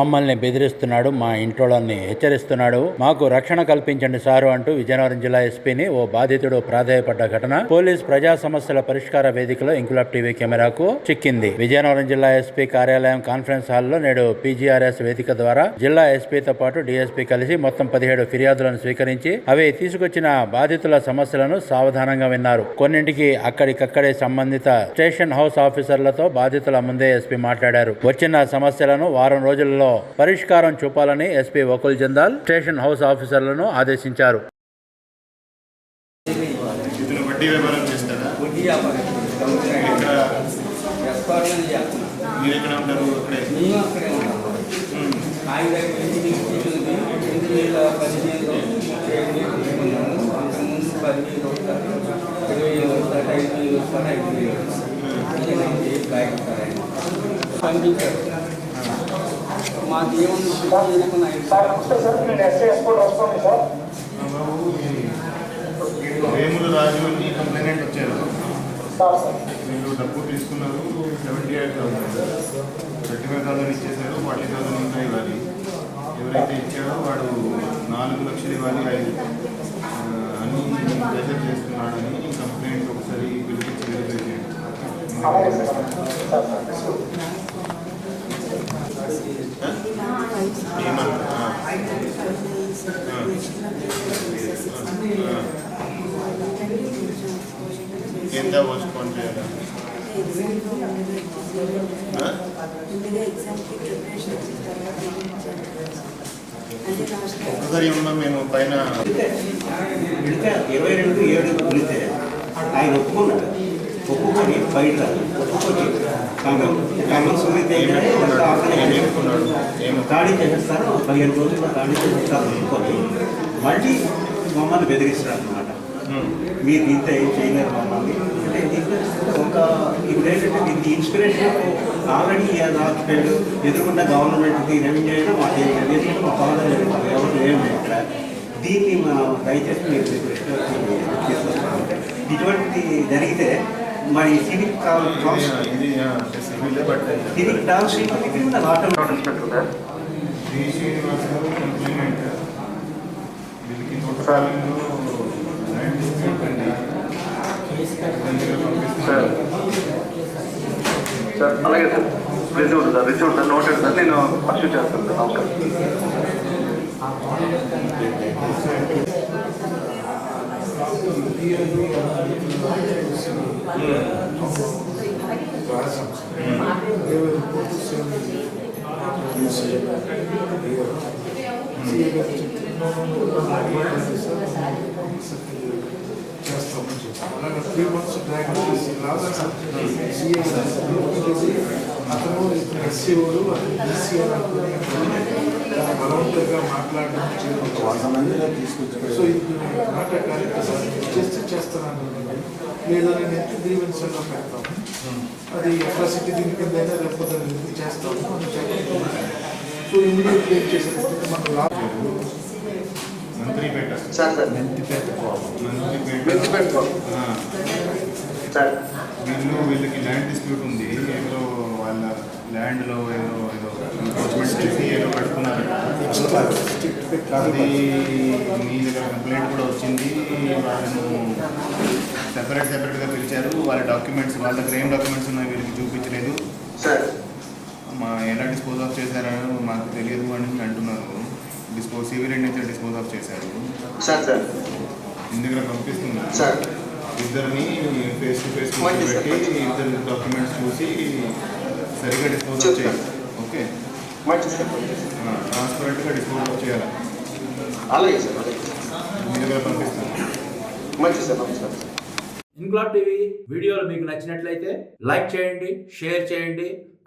మమ్మల్ని బెదిరిస్తున్నాడు మా ఇంట్లోని హెచ్చరిస్తున్నాడు. మాకు రక్షణ కల్పించండి సారు అంటూ విజయనగరం జిల్లా ఎస్పీని ఓ బాధితుడు ప్రాధాయపడ్డ ఘటన పోలీస్ ప్రజా సమస్యల పరిష్కార వేదికలో ఇంకులాబ్ టీవీ కెమెరాకు చిక్కింది. విజయనగరం జిల్లా ఎస్పీ కార్యాలయం కాన్ఫరెన్స్ హాల్లో నేడు పీజీఆర్ఎస్ వేదిక ద్వారా జిల్లా ఎస్పీతో పాటు డీఎస్పీ కలిసి మొత్తం పదిహేడు ఫిర్యాదులను స్వీకరించి అవి తీసుకొచ్చిన బాధితుల సమస్యలను సావధానంగా విన్నారు. కొన్నింటికి అక్కడికక్కడే సంబంధిత స్టేషన్ హౌస్ ఆఫీసర్లతో బాధితుల ముందే ఎస్పీ మాట్లాడారు. వచ్చిన సమస్యలను వారం రోజుల్లో పరిష్కారం చూపాలని SP Vakul Jindal station house ఆఫీసర్లను ఆదేశించారు. ఇతను మాకు ఏమన్నా వేముల రాజు అని కంప్లైంట్ వచ్చారు. మీరు డబ్బు తీసుకున్నారు seventy eight thousand thirty five thousand ఇచ్చేసారు ఫార్టీ థౌసండ్ ఇంకా ఇవ్వాలి. ఎవరైతే ఇచ్చాడో వాడు నాలుగు లక్షలు ఇవ్వాలి ఐదు. ప్రెజర్ చేస్తున్నాడని కంప్లైంట్ ఒకసారి పిలిపించి వెరిఫై చేయండి ఏమన్నా ఎంత చేయాలి ఒక్కసారి ఏమన్నా మేము పైన ఇరవై రెండు ఏడు వెళితే ఆయన ఒప్పుకున్నాడు. ఒప్పుకొని బయట ఒప్పుకొని కామెంట్ సునీత ఏమనుకున్నాడు ఏమో ఖాళీ చేసేస్తారు పదిహేను రోజుల్లో ఖాళీ చేసేస్తారు ఒప్పుకొని మళ్ళీ మమ్మల్ని బెదిరిస్తారు అనమాట మీరు ఇంత ఏం చేయలేరు మమ్మల్ని. అంటే ఒక ఇప్పుడు ఏంటంటే దీనికి ఇన్స్పిరేషన్ ఆల్రెడీ రాజకీయాలు ఎదుర్కొన్న గవర్నమెంట్కి రెవెన్యూ అయినా మాకు ఏం లేదు. ఎందుకంటే మా ఫాదర్ ఎవరు ఇక్కడ దీన్ని మనం దయచేసి మీరు తీసుకొస్తాం ఇటువంటి జరిగితే మరి ఇది బట్ సివిల్ టౌన్షిప్ కింద వాటర్ శ్రీనివాసరావు కంప్లిమెంట్ వీళ్ళకి నోటిఫైలింగ్ ల్యాండ్ సార్ అలాగే sir received sir received sir note sir నేను పర్సూ చేస్తాను సార్ నమస్కారం. అలాగే త్రీ మంత్స్ డ్రాగ్ చేసి లాగా అతను ఎస్సీఓలు బీసీఓలు అనుకుని బలవంతంగా మాట్లాడడం చేయడం సో ఇది నాటకానికి చేస్తే చేస్తున్నాను లేదని నేను గ్రీవెన్స్లో పెడతాము అది అట్రాసిటీ దీని కింద అయినా లేకపోతే చేస్తాము అని సో ఏం చేసేటప్పుడు మన లా సార్ సార్. మెంతిపేట సార్. వీళ్ళు వీళ్ళకి ల్యాండ్ డిస్ప్యూట్ ఉంది. ఏదో వాళ్ళ ల్యాండ్లో ఏదో ఏదో చేసి ఏదో కట్టుకున్నారట అది మీ దగ్గర కంప్లైంట్ కూడా వచ్చింది. వాళ్ళను సెపరేట్ సెపరేట్గా పిలిచారు. వాళ్ళ డాక్యుమెంట్స్ వాళ్ళ దగ్గర ఏం డాక్యుమెంట్స్ ఉన్నాయి వీళ్ళకి చూపించలేదు. మా ఎలా డిస్పోజ్ ఆఫ్ చేశారో మాకు తెలియదు. సివిల్ నుంచి డిస్పోజ్ ఆఫ్ చేశారు. Sir sir. మీ దగ్గర పంపిస్తున్నారు సార్. ఇద్దరిని ఫేస్ టు ఫేస్ పెట్టి ఇద్దరు డాక్యుమెంట్స్ చూసి సరిగ్గా డిస్పోజ్ ఆఫ్. చేయాలి. ఓకే. ట్రాన్స్పరెంట్గా డిస్పోజ్ ఆఫ్ చేయాలి? అలాగే సార్ మీ దగ్గర పంపిస్తాను మంచిది సార్ నమస్కారం టీవీ వీడియోలు మీకు నచ్చినట్లయితే లైక్ చేయండి షేర్ చేయండి